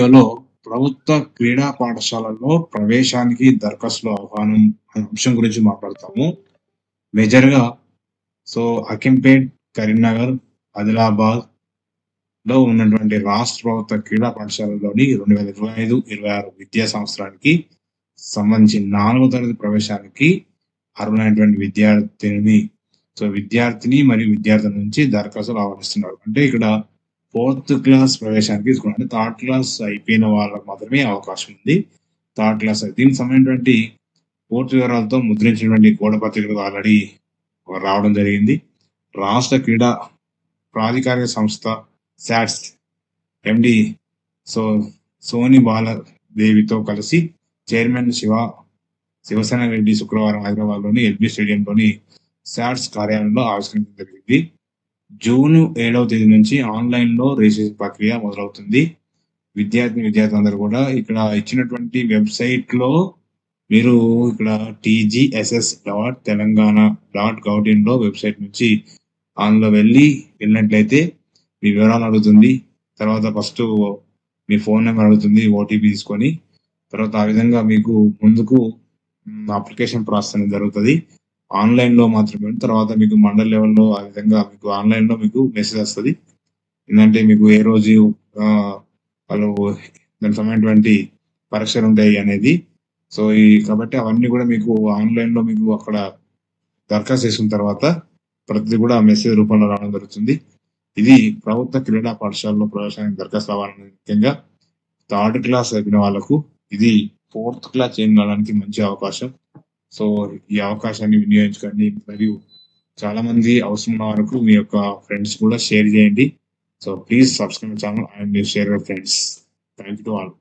లో ప్రభుత్వ క్రీడా పాఠశాలల్లో ప్రవేశానికి దరఖాస్తులు ఆహ్వానం అనే అంశం గురించి మాట్లాడతాము. మేజర్గా సో అకింపేట్ కరీంనగర్ ఆదిలాబాద్లో ఉన్నటువంటి రాష్ట్ర ప్రభుత్వ క్రీడా పాఠశాలలోని రెండు వేల ఇరవై ఐదు ఇరవై ఆరు విద్యా సంవత్సరానికి సంబంధించి నాలుగో తరగతి ప్రవేశానికి అర్హులైనటువంటి విద్యార్థిని సో విద్యార్థిని మరియు విద్యార్థుల నుంచి దరఖాస్తులు ఆహ్వానిస్తున్నారు. అంటే ఇక్కడ ఫోర్త్ క్లాస్ ప్రవేశానికి తీసుకున్నారు అంటే థర్డ్ క్లాస్ అయిపోయిన వాళ్ళకు మాత్రమే అవకాశం ఉంది. థర్డ్ క్లాస్ దీనికి సంబంధించినటువంటి పూర్తి వివరాలతో ముద్రించినటువంటి గోడ పత్రికలు ఆల్రెడీ రావడం జరిగింది. రాష్ట్ర క్రీడా ప్రాధికారిక సంస్థ శాట్స్ ఎండి సో సోని బాలదేవితో కలిసి చైర్మన్ శివ శివసేన రెడ్డి శుక్రవారం హైదరాబాద్లోని ఎల్బీ స్టేడియంలోని శాట్స్ కార్యాలయంలో ఆవిష్కరించడం జరిగింది. జూన్ ఏడవ తేదీ నుంచి ఆన్లైన్లో రిజిస్ట్రేషన్ ప్రక్రియ మొదలవుతుంది. విద్యార్థి విద్యార్థులందరూ కూడా ఇక్కడ ఇచ్చినటువంటి వెబ్సైట్లో మీరు ఇక్కడ TGSS dot Telangana dot gov ఇన్లో website నుంచి అందులో వెళ్ళి వెళ్ళినట్లయితే మీ వివరాలు అడుగుతుంది. తర్వాత ఫస్ట్ మీ ఫోన్ నెంబర్ అడుగుతుంది ఓటీపీ తీసుకొని. తర్వాత ఆ విధంగా మీకు ముందుకు అప్లికేషన్ ప్రాసెస్ అనేది జరుగుతుంది. ఆన్లైన్లో మాత్రమే తర్వాత మీకు మండల్ లెవెల్లో ఆ విధంగా మీకు ఆన్లైన్లో మీకు మెసేజ్ వస్తుంది. ఏంటంటే మీకు ఏ రోజు వాళ్ళు దానికి సంబంధించినటువంటి పరీక్షలు ఉంటాయి అనేది. సో ఈ కాబట్టి అవన్నీ కూడా మీకు ఆన్లైన్లో మీకు అక్కడ దరఖాస్తు చేసిన తర్వాత ప్రతిదీ కూడా మెసేజ్ రూపంలో రావడం జరుగుతుంది. ఇది ప్రభుత్వ క్రీడా పాఠశాలలో ప్రవేశానికి దరఖాస్తు అవ్వాలని ముఖ్యంగా థర్డ్ క్లాస్ అయిన వాళ్ళకు ఇది ఫోర్త్ క్లాస్ చేంజ్ మంచి అవకాశం. సో ఈ అవకాశాన్ని వినియోగించుకోండి. మరియు చాలా మంది అవసరం ఉన్న వరకు మీ యొక్క ఫ్రెండ్స్ కూడా షేర్ చేయండి. So please subscribe channel and share friends thank you to all